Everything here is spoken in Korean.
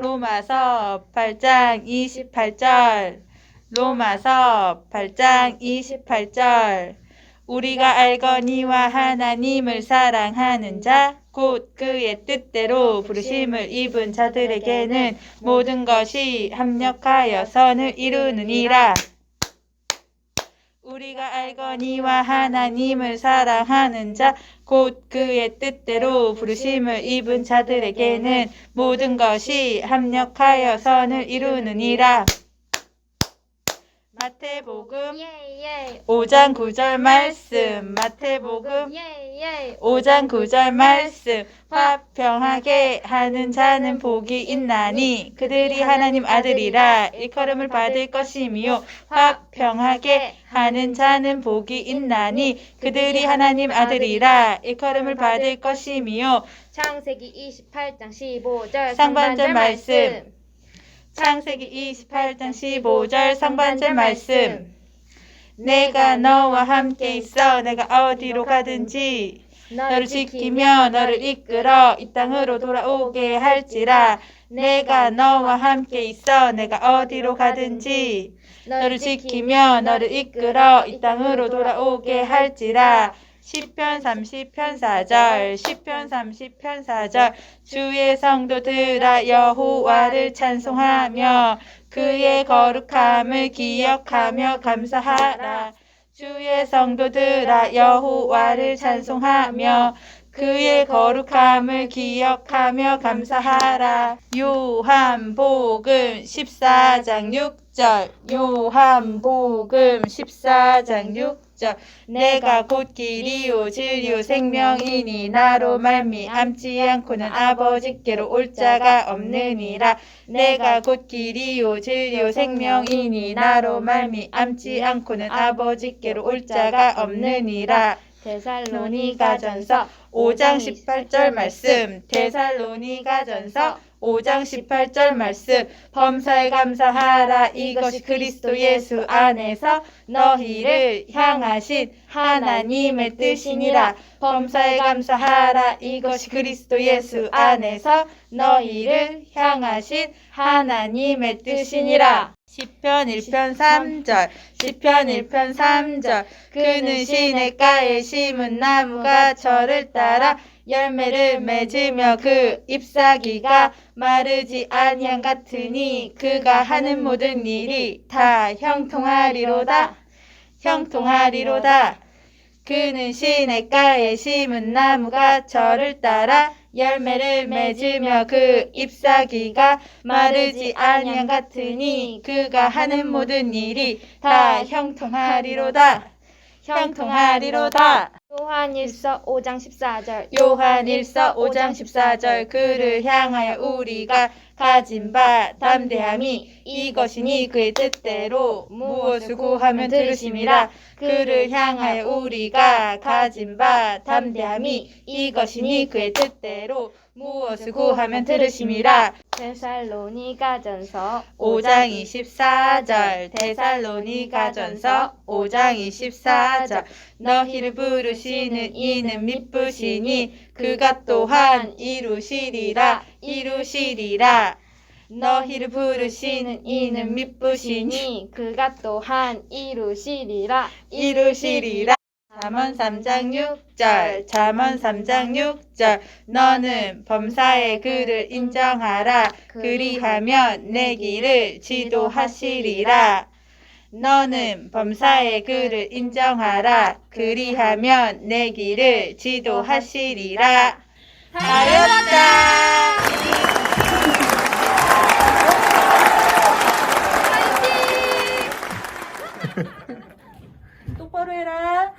로마서 8장 28절. 로마서 8장 28절. 우리가 알거니와 하나님을 사랑하는 자 곧 그의 뜻대로 부르심을 입은 자들에게는 모든 것이 합력하여 선을 이루느니라 우리가 알거니와 하나님을 사랑하는 자 곧 그의 뜻대로 부르심을 입은 자들에게는 모든 것이 합력하여 선을 이루느니라. 마태복음. 예예. 5장 9절 말씀. 마태복음. 예예. 5장 9절 말씀. 화평하게 하는 자는 복이 있나니 그들이 하나님 아들이라 일컬음을 받을 것이며 화평하게 하는 자는 복이 있나니 그들이 하나님 아들이라 일컬음을 받을 것이며 창세기 28장 15절 상반절 말씀. 창세기 28장 15절 상반절 말씀. 내가 너와 함께 있어 내가 어디로 가든지 너를 지키며 너를 이끌어 이 땅으로 돌아오게 할지라. 내가 너와 함께 있어 내가 어디로 가든지 너를 지키며 너를 이끌어 이 땅으로 돌아오게 할지라 시편 30편 4절 시편 30편 4절 주의 성도들아 여호와를 찬송하며 그의 거룩함을 기억하며 감사하라 주의 성도들아 여호와를 찬송하며 그의 거룩함을 기억하며 감사하라. 요한복음 14장 6절. 요한복음 14장 6절. 내가 곧 길이요 진리요 생명이니 나로 말미암지 않고는 아버지께로 올 자가 없느니라. 내가 곧 길이요 진리요 생명이니 나로 말미암지 않고는 아버지께로 올 자가 없느니라. 데살로니가전서 5장 18절 말씀 데살로니가전서 5장 18절 말씀 범사에 감사하라. 이것이 그리스도 예수 안에서 너희를 향하신 하나님의 뜻이니라. 범사에 감사하라. 이것이 그리스도 예수 안에서 너희를 향하신 하나님의 뜻이니라 시편 1편 3절. 시편 1편 3절. 그는 시냇가에 심은 나무가 저를 따라 열매를 맺으며 그 잎사귀가 마르지 아니한 같으니 그가 하는 모든 일이 다 형통하리로다. 형통하리로다 그는 시냇가에 심은 나무가 저를 따라 열매를 맺으며 그 잎사귀가 마르지 아니한 같으니 그가 하는 모든 일이 다 형통하리로다 형통하리로다. 요한일서 5장 14절. 요한일서 5장 14절. 그를 향하여 우리가 가진 바 담대함이 이것이니 그의 뜻대로 무엇을 구하면 들으심이라. 그를 향하여 우리가 가진 바 담대함이 이것이니 그의 뜻대로 무엇을 구하면 들으심이라 데살로니가전서 5장 24절 데살로니가전서 5장 24절. 너희를 부르시는 이는 미쁘시니 그가 또한 이루시리라 이루시리라. 너희를 부르시는 이는 미쁘시니 그가 또한 이루시리라 이루시리라 잠언 3장 6절 잠언 3장 6절. 너는 범사의 그를 인정하라. 그리하면 내 길을 지도하시리라. 너는 범사의 그를 인정하라. 그리하면 내 길을 지도하시리라. 잘했다. 똑바로 해라